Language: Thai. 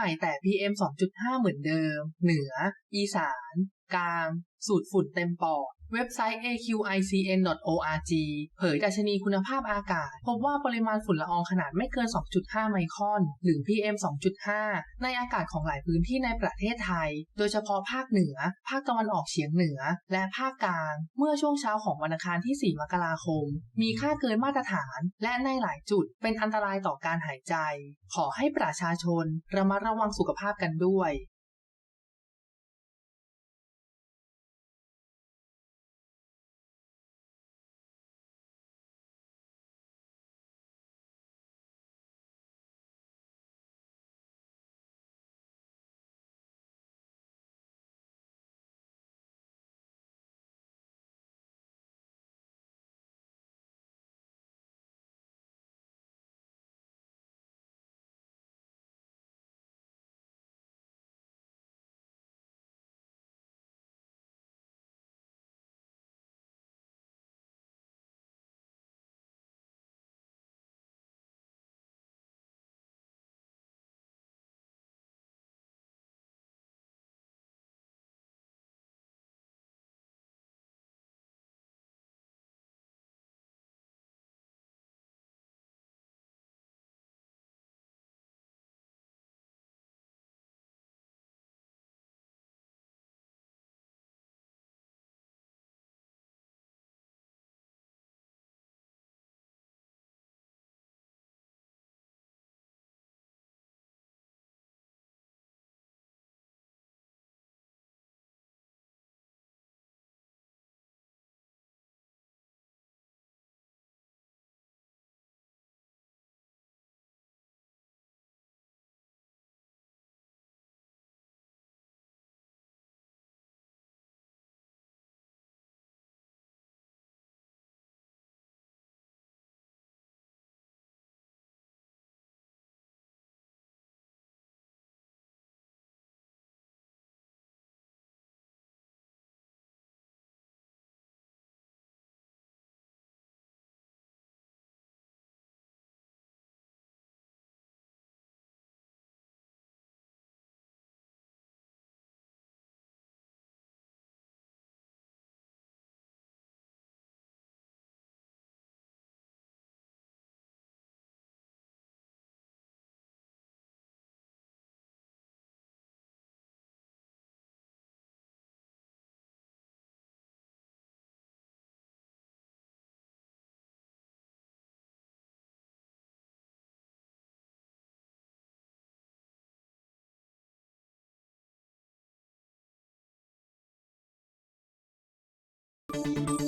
ม่แต่ PM 2.5 เหมือนเดิม เหนือ อีสาน กลาง สูตรฝุ่นเต็มปอด เว็บไซต์ aqicn.org เผยดัชนีคุณภาพอากาศ พบว่าปริมาณฝุ่นละอองขนาดไม่เกิน 2.5 ไมครอน หรือ PM 2.5 ในอากาศของหลายพื้นที่ในประเทศไทย โดยเฉพาะภาคเหนือ ภาคตะวันออกเฉียงเหนือ และภาคกลาง เมื่อช่วงเช้าของวันอังคารที่ 4 มกราคม มีค่าเกินมาตรฐาน และในหลายจุดเป็นอันตรายต่อการหายใจ ขอให้ประชาชนระมัดระวังสุขภาพกันด้วย you